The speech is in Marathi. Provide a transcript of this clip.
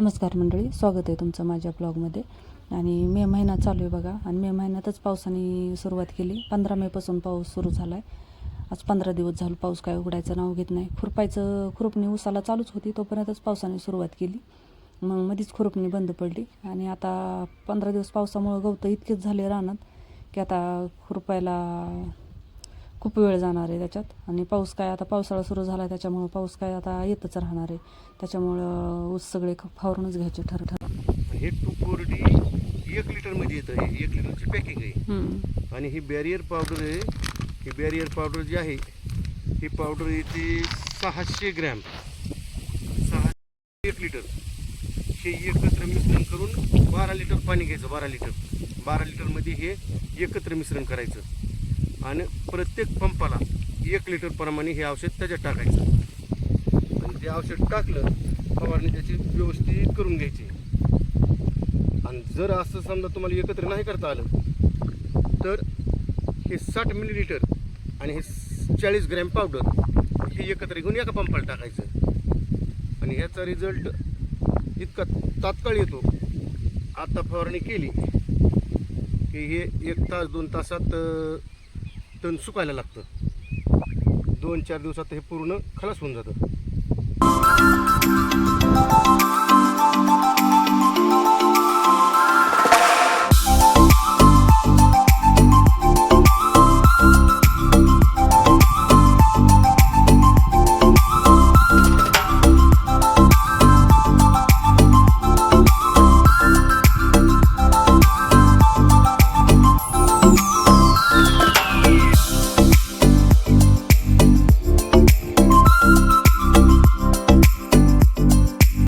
नमस्कार मंडळी स्वागत आहे तुमचं माझ्या ब्लॉगमध्ये. आणि मे महिना चालू आहे बघा. आणि मे महिन्यातच पावसाने सुरुवात केली. पंधरा मेपासून पाऊस सुरू झाला आहे आज पंधरा दिवस झालं पाऊस काय उघडायचं नाव घेत नाही. खुरपायचं खुरपणी उसाला चालूच होती तोपर्यंतच पावसाने सुरुवात केली. मग मध्येच खुरपणी बंद पडली. आणि आता पंधरा दिवस पावसामुळं गवतं इतकेच झाले रानात की आता खुरपायला खूप वेळ जाणार आहे त्याच्यात. आणि पाऊस काय आता पावसाळा सुरू झाला आहे त्याच्यामुळं पाऊस काय आता येतच राहणार आहे. त्याच्यामुळं ऊस सगळे फावरूनच घ्यायचे ठर ठर. हे टू फोर डी एक लिटरमध्ये येतं हे एक लिटरची पॅकिंग आहे. आणि ही बॅरियर पावडर आहे. ही बॅरियर पावडर जी आहे ही पावडर येते सहाशे ग्रॅम सहा एक लिटर. हे एकत्र मिश्रण करून बारा लिटर पाणी घ्यायचं बारा लिटर. बारा लिटरमध्ये हे एकत्र मिश्रण करायचं. आणि प्रत्येक पंपाला एक लिटर प्रमाणे हे औषध त्याच्यात टाकायचं. आणि ते औषध टाकलं फवारणी त्याची व्यवस्थित करून घ्यायची. आणि जर असं समजा तुम्हाला एकत्र नाही करता आलं तर हे साठ मिलीलिटर आणि हे चाळीस ग्रॅम पावडर हे एकत्र घेऊन एका पंपाला टाकायचं. आणि ह्याचा रिझल्ट इतका तात्काळ येतो. आता फवारणी केली की हे एक तास दोन तासात तण सुकायला लागतं. दोन चार दिवसात हे पूर्ण खलास होऊन जातं.